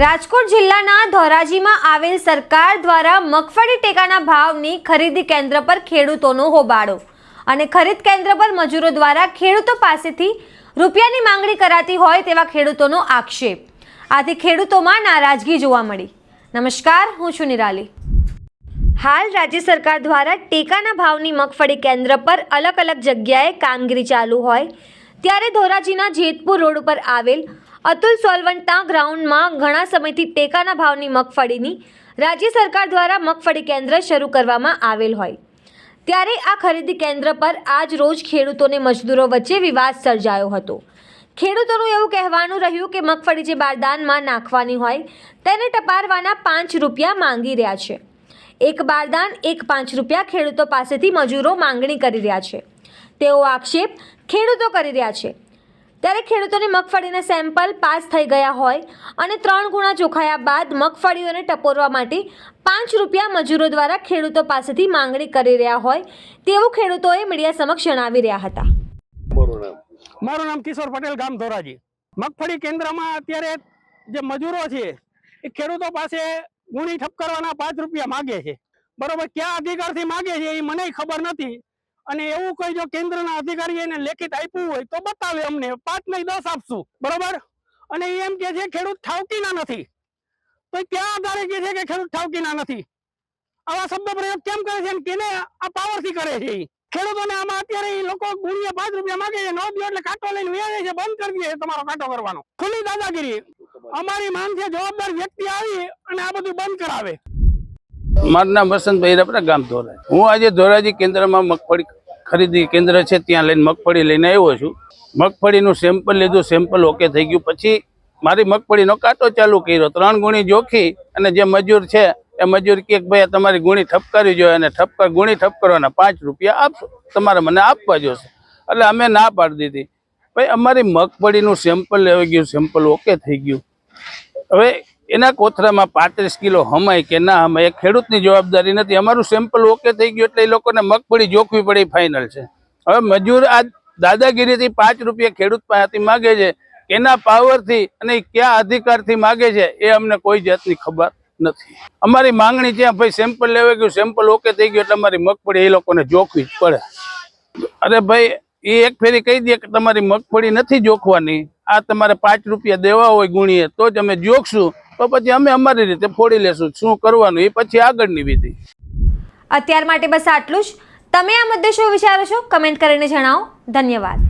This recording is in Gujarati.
રાજકોટ જિલ્લાના ધોરાજીમાં આવેલ સરકાર દ્વારા મગફળી ટેકાના ભાવની ખરીદી કેન્દ્ર પર ખેડૂતોનો હોબાળો અને ખરીદ કેન્દ્ર પર મજૂરો દ્વારા ખેડૂતો પાસેથી રૂપિયાની માંગણી કરાતી હોય તેવા ખેડૂતોનો આક્ષેપ. આથી ખેડૂતોમાં નારાજગી જોવા મળી. નમસ્કાર, હું છું નિરાલી. હાલ રાજ્ય સરકાર દ્વારા ટેકાના ભાવની મગફળી કેન્દ્ર પર અલગ અલગ જગ્યાએ કામગીરી ચાલુ હોય, ત્યારે ધોરાજીના જેતપુર રોડ ઉપર આવેલ અતુલ સોલવંટા ગ્રાઉન્ડમાં ઘણા સમયથી ટેકાના ભાવની મગફળીની રાજ્ય સરકાર દ્વારા મગફળી કેન્દ્ર શરૂ કરવામાં આવેલ હોય. ત્યારે આ ખરીદી કેન્દ્ર પર આજ રોજ ખેડૂતોને મજદૂરો વચ્ચે વિવાદ સર્જાયો હતો. ખેડૂતોનું એવું કહેવાનું રહ્યું કે મગફળી જે બારદાનમાં નાખવાની હોય તેને ટપારવાના પાંચ રૂપિયા માંગી રહ્યા છે. એક બારદાન, એક પાંચ રૂપિયા ખેડૂતો પાસેથી મજૂરો માંગણી કરી રહ્યા છે. તેવો આક્ષેપ ખેડૂતો કરી રહ્યા છે. ત્યારે ખેડૂતોની મગફળીના સેમ્પલ પાસ થઈ ગયા હોય અને ત્રણ ગુણા ચોખાયા બાદ મગફળીઓને ટપોરવા માટે પાંચ રૂપિયા મજૂરો દ્વારા ખેડૂતો પાસેથી માંગણી કરી રહ્યા હોય તેવું ખેડૂતોએ મીડિયા સમક્ષ જણાવી રહ્યા હતા. મારું નામ કિશોર પટેલ ગામ ધોરાજી. મગફળી કેન્દ્રમાં અત્યારે જે મજૂરો છે એ ખેડૂતો પાસે ગુણી ઠપ કરવાના પાંચ રૂપિયા માગે છે. બરોબર ક્યાં અધિકારથી માગે છે એ મને ખબર નથી. અને એવું કોઈ જો કેન્દ્રના અધિકારી એને લેખિત આપ્યું હોય તો બતાવે અમને. પાંચ નહીં દસ આપશું. બરોબર? અને એમ કે છે ખેડૂત ઠાવકીના નથી. તો ક્યાં આધારે કે છે કે ખેડૂત ઠાવકીના નથી? આવા શબ્દ પ્રયોગ કેમ કરે છે કેને આ પાવરથી કરે છે ખેડૂતોને આમાં અત્યારે એ લોકો ગુણિયા પાંચ રૂપિયા માંગે છે નો દિવસ એટલે કાંટો લઈને વ્યાજે છે બંધ કરી દે તમારો કાંટો કરવાનો. ખુલ્લી દાદાગીરી. અમારી માંગ છે જવાબદાર વ્યક્તિ આવી અને આ બધું બંધ કરાવે. મારું નામ વસંતભાઈ રપરા ગામ ધોરાજી. હું આજે ધોરાજી કેન્દ્રમાં મગફળી ખરીદી કેન્દ્ર છે, ત્યાં લઈને મગફળી લઈને આવ્યો છું. મગફળીનું સેમ્પલ લીધું સેમ્પલ ઓકે થઈ ગયું. પછી મારી મગફળીનો કાંટો ચાલુ કર્યો. ત્રણ ગુણી જોખી અને જે મજૂર છે, એ મજૂર કે ભાઈ તમારી ગુણી ઠપકારી જોઈએ અને ઠપકાર ગુણી ઠપ કરવાના પાંચ રૂપિયા આપશો. તમારે મને આપવા જોશે. એટલે અમે ના પાડી દીધી. ભાઈ, અમારી મગફળીનું સેમ્પલ લેવાઈ ગયું સેમ્પલ ઓકે થઈ ગયું. હવે એના કોથરામાં પાંત્રીસ કિલો હમાય કે ના હમાય એ ખેડૂતની જવાબદારી નથી. અમારું સેમ્પલ ઓકે થઈ ગયું એટલે એ લોકોને મગફળી જોખવી પડે ફાઇનલ છે. હવે મજૂર આ દાદાગીરીથી પાંચ રૂપિયા ખેડૂત પાસેથી માગે છે એના પાવરથી અને કયા અધિકારથી માગે છે એ અમને કોઈ જાતની ખબર નથી. અમારી માંગણી છે, ભાઈ સેમ્પલ લેવા ગયું સેમ્પલ ઓકે થઈ ગયું એટલે અમારી મગફળી એ લોકોને જોખવી જ પડે. અરે ભાઈ, એ એક ફેરી કહી દે કે તમારી મગફળી નથી જોખવાની. આ તમારે પાંચ રૂપિયા દેવા હોય ગુણીએ, તો જ અમે જોખશું. તો પછી અમે અમારી રીતે ફોડી લેશું, શું કરવાનું, એ પછી આગળની વિધિ. અત્યાર માટે બસ આટલું જ. તમે આ મુદ્દે શું વિચારો છો? કમેન્ટ કરીને જણાવો. ધન્યવાદ.